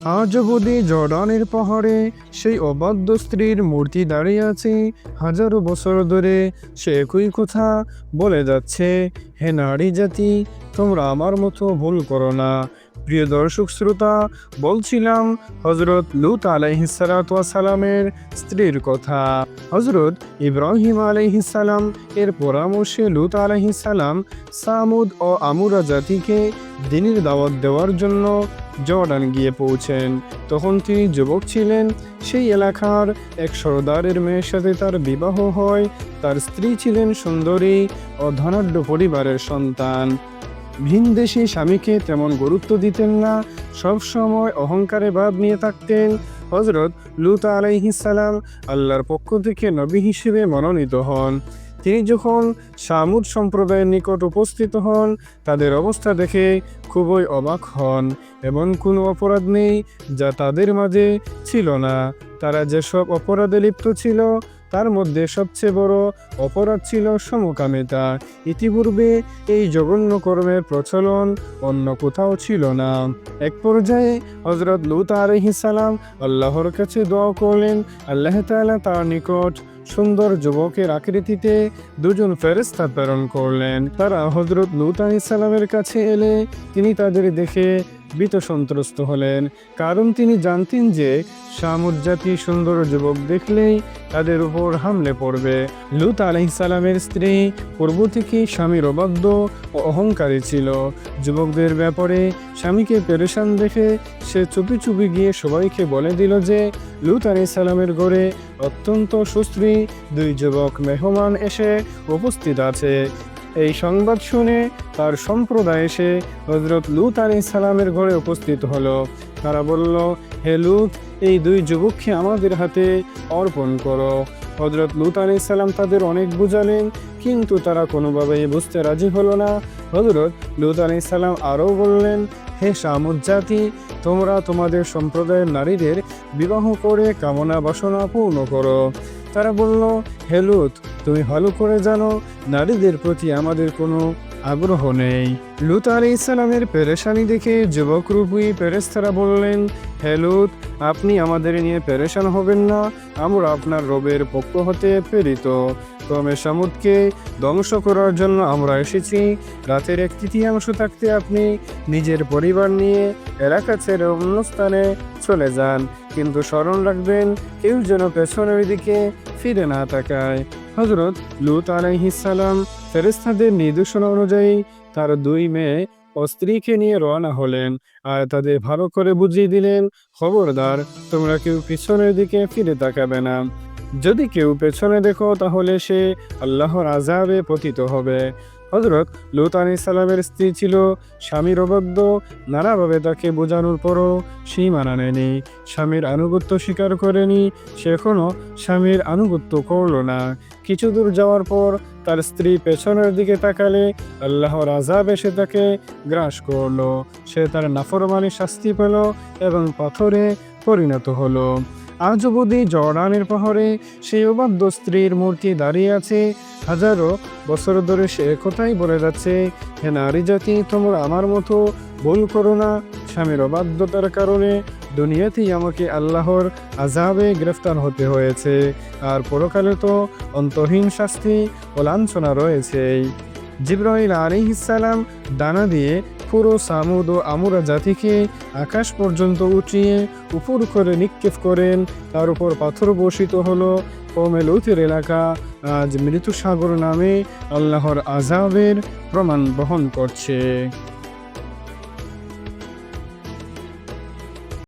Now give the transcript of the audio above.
আজ অবধি জর্ডানের পাহাড়ে সেই অবাধ্য স্ত্রীর মূর্তি দাঁড়িয়ে আছে। হাজারো বছর ধরে সে একই কথা বলে যাচ্ছে, হে নারী জাতি, তোমরা আমার মতো ভুল করো না। প্রিয় দর্শক শ্রোতা, বলছিলাম হজরত লুত আলাইহিসালামের স্ত্রীর কথা। হজরত ইব্রাহিম আলাইহিসালাম এর পরামর্শে লুত আলাইহিসালাম সামুদ ও আমুরা জাতিকে দিনের দাওয়াত দেওয়ার জন্য জর্ডান গিয়ে পৌঁছেন। তখন তিনি যুবক ছিলেন, সেই এলাকার এক সর্দারের মেয়ের সাথে তার বিবাহ হয়। তার স্ত্রী ছিলেন সুন্দরী ও ধনাঢ্য পরিবারের সন্তান। ভিনদেশি স্বামীকে তেমন গুরুত্ব দিতেন না, সবসময় অহংকারে ভাব নিয়ে থাকতেন। হজরত লুত আলাইহিসালাম আল্লাহর পক্ষ থেকে নবী হিসেবে মনোনীত হন। তিনি যখন সামুদ সম্প্রদায়ের নিকট উপস্থিত হন, তাদের অবস্থা দেখে খুবই অবাক হন, এমন কোনো অপরাধ নেই যা তাদের মাঝে ছিল না। তারা যেসব অপরাধে লিপ্ত ছিল তার মধ্যে সবচেয়ে বড় অপরাধ ছিল সমকামিতা। ইতিপূর্বে এই জঘন্য কর্মের প্রচলন অন্য কোথাও ছিল না। এক পর্যায়ে হজরত লুত আলহিসাল্লাম আল্লাহর কাছে দোয়া করলেন, আল্লাহ তালা তার নিকট সুন্দর যুবকের আকৃতিতে দুজন ফেরেস্তা প্রেরণ করলেন। তারা হজরত লুত আলাইসাল্লামের কাছে এলে তিনি তাদের দেখে বিত সন্ত্রস্ত হলেন। কারণ তিনি জানতেন যে সামুজাতি সুন্দর যুবক দেখলেই তাদের উপর হামলে পড়বে। লুত আলহিসালামের স্ত্রী পূর্ব থেকে স্বামীর অবাধ্য অহংকারী ছিল। যুবকদের ব্যাপারে স্বামীকে পেরেশান দেখে সে চুপি চুপি গিয়ে সবাইকে বলে দিল যে, লুত আলাইসালামের ঘরে অত্যন্ত সুস্ত্রী দুই যুবক মেহমান এসে উপস্থিত আছে। এই সংবাদ শুনে তার সম্প্রদায় এসে হজরত লুত আলী সালামের ঘরে উপস্থিত হলো। তারা বলল, হে লুত, এই দুই যুবককে আমাদের হাতে অর্পণ করো। হজরত লুত আলী সালাম তাদের অনেক বুঝালেন। কিন্তু তারা কোনোভাবেই বুঝতে রাজি হলো না। হজরত লুত আলী সালাম আরও বললেন, হে সামুদ জাতি, তোমরা তোমাদের সম্প্রদায়ের নারীদের বিবাহ করে কামনা বাসনা পূর্ণ করো। তারা বলল, হে লুত, তুমি ভালো করে জানো, নারীদের প্রতি আমাদের কোনো আগ্রহ নেই। লুত আলি ইসলামের পেরেশানি দেখে যুবক রূপী পেরেস্তারা বললেন, হে লুত, আপনি আমাদের নিয়ে পেরেশান হবেন না, আমরা আপনার রবের পক্ষ হতে প্রেরিত। ক্রমে সামুদকে ধ্বংস করার জন্য আমরা এসেছি। রাতের এক তৃতীয়াংশ থাকতে আপনি নিজের পরিবার নিয়ে এলাকা ছেড়ে অন্য স্থানে চলে যান। কিন্তু স্মরণ রাখবেন, কেউ যেন পেছনের দিকে ফিরে না তাকায়। হজরত লুত আলাইহিসালাম ফেরেস্তাদের নির্দেশনা অনুযায়ী তার দুই মেয়ে ও স্ত্রীকে নিয়ে রওনা হলেন আর তাদের ভালো করে বুঝিয়ে দিলেন, খবরদার, তোমরা কেউ পিছনের দিকে ফিরে তাকাবে না। যদি কেউ পেছনে দেখো, তাহলে সে আল্লাহর আজাবে পতিত হবে। হজরত লুত আলি সালামের স্ত্রী ছিল স্বামীর অবাধ্য নানাভাবে তাকে বোঝানোর পরও সেই মানা নেয়নি। স্বামীর আনুগত্য স্বীকার করেনি। সে এখনও স্বামীর আনুগত্য করল না। কিছু দূর যাওয়ার পর তার স্ত্রী পেছনের দিকে তাকালে আল্লাহর আজাব এসে তাকে গ্রাস করল। সে তার নাফরমানি শাস্তি পেল এবং পাথরে পরিণত হলো। আজ অবধি জর্ডানের পাহাড়ে সেই অবাধ্য স্ত্রীর মূর্তি দাঁড়িয়ে আছে। হাজারো বছর ধরে সে কথাই বলে যাচ্ছে, হে নারী জাতি, তোমরা আমার মতো ভুল করো না। স্বামীর অবাধ্যতার কারণে দুনিয়াতেই আমাকে আল্লাহর আজাবে গ্রেফতার হতে হয়েছে। আর পরকালে তো অন্তহীন শাস্তি ও লাঞ্ছনা রয়েছেই। জিব্রাহিল আলিহিসাল্লাম দানা দিয়ে পুরো সামুদ ও আমুরা জাতিকে আকাশ পর্যন্ত উঠিয়ে উপর করে নিক্ষেপ করেন। তার উপর পাথর বসিত হলো। কমে লৌথের এলাকা আজ মৃত্যুসাগর নামে আল্লাহর আজাবের প্রমাণ বহন করছে।